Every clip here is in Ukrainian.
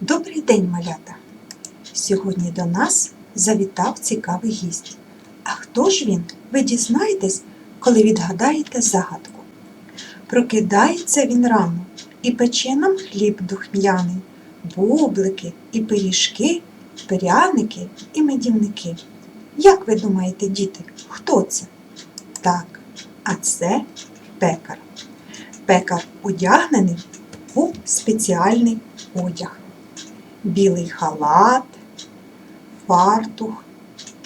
Добрий день, малята! Сьогодні до нас завітав цікавий гість. А хто ж він? Ви дізнаєтесь, коли відгадаєте загадку. Прокидається він рано і пече нам хліб духм'яний, бублики і пиріжки, пряники і медівники. Як ви думаєте, діти, хто це? Так, а це пекар. Пекар одягнений у спеціальний одяг. Білий халат, фартух,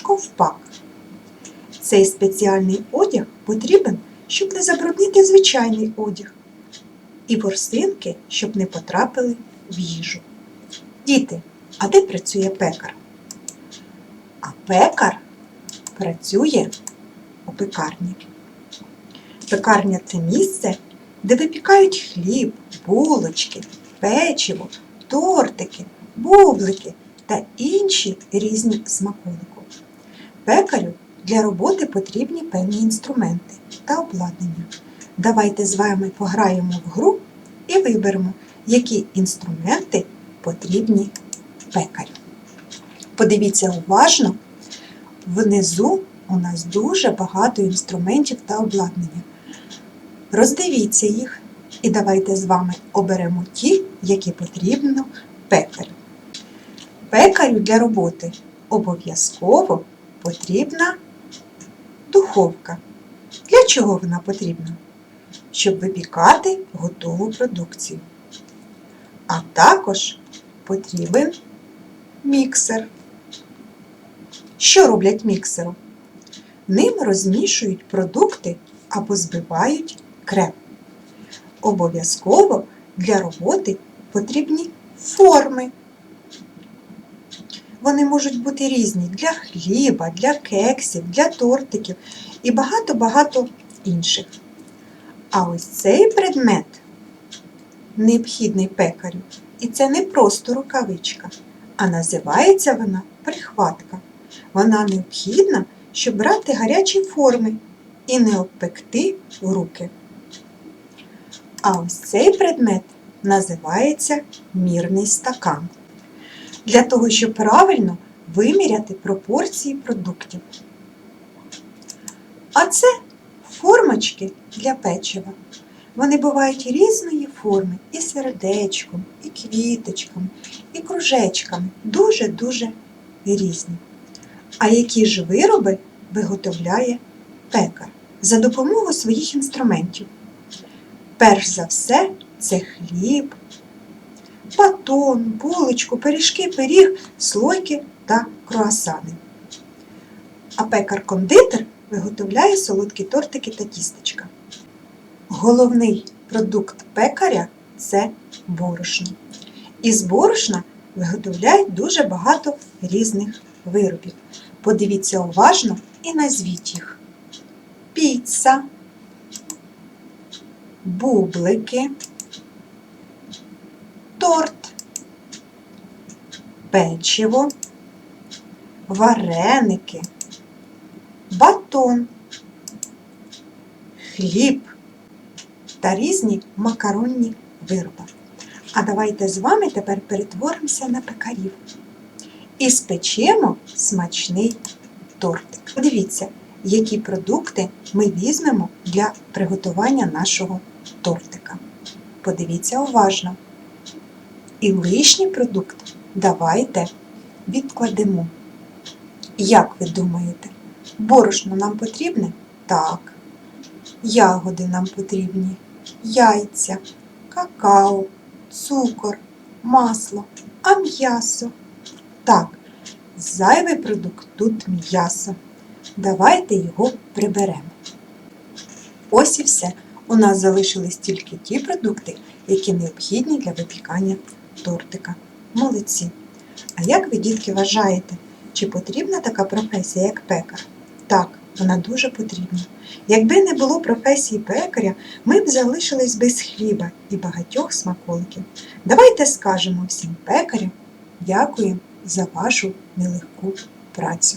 ковпак. Цей спеціальний одяг потрібен, щоб не забруднити звичайний одяг. І ворсинки, щоб не потрапили в їжу. Діти, а де працює пекар? А пекар працює у пекарні. Пекарня це місце, де випікають хліб, булочки, печиво, тортики, бублики та інші різні смаколики. Пекарю для роботи потрібні певні інструменти та обладнання. Давайте з вами пограємо в гру і виберемо, які інструменти потрібні пекарю. Подивіться уважно, внизу у нас дуже багато інструментів та обладнання. Роздивіться їх і давайте з вами оберемо ті, які потрібно для роботи обов'язково потрібна духовка. Для чого вона потрібна? Щоб випікати готову продукцію. А також потрібен міксер. Що роблять міксером? Ним розмішують продукти або збивають крем. Обов'язково для роботи потрібні форми. Вони можуть бути різні для хліба, для кексів, для тортиків і багато-багато інших. А ось цей предмет необхідний пекарю, і це не просто рукавичка, а називається вона прихватка. Вона необхідна, щоб брати гарячі форми і не обпекти руки. А ось цей предмет називається мірний стакан. Для того, щоб правильно виміряти пропорції продуктів. А це формочки для печива. Вони бувають різної форми і сердечком, і квіточками, і кружечками. Дуже-дуже різні. А які ж вироби виготовляє пекар за допомогою своїх інструментів? Перш за все, це хліб, батон, булочку, пиріжки, пиріг, слойки та круасани. А пекар-кондитер виготовляє солодкі тортики та тістечка. Головний продукт пекаря це борошно. Із борошна виготовляють дуже багато різних виробів. Подивіться уважно і назвіть їх: піца, бублики, торт, печиво, вареники, батон, хліб та різні макаронні вироби. А давайте з вами тепер перетворимося на пекарів і спечемо смачний тортик. Подивіться, які продукти ми візьмемо для приготування нашого тортика. Подивіться уважно. І лишній продукт давайте відкладемо. Як ви думаєте, борошно нам потрібне? Так. Ягоди нам потрібні, яйця, какао, цукор, масло, а м'ясо. Так, зайвий продукт тут м'ясо. Давайте його приберемо. Ось і все. У нас залишились тільки ті продукти, які необхідні для випікання тортика. Молодці. А як ви, дітки, вважаєте, чи потрібна така професія, як пекар? Так, вона дуже потрібна. Якби не було професії пекаря, ми б залишились без хліба і багатьох смаколиків. Давайте скажемо всім пекарям дякую за вашу нелегку працю.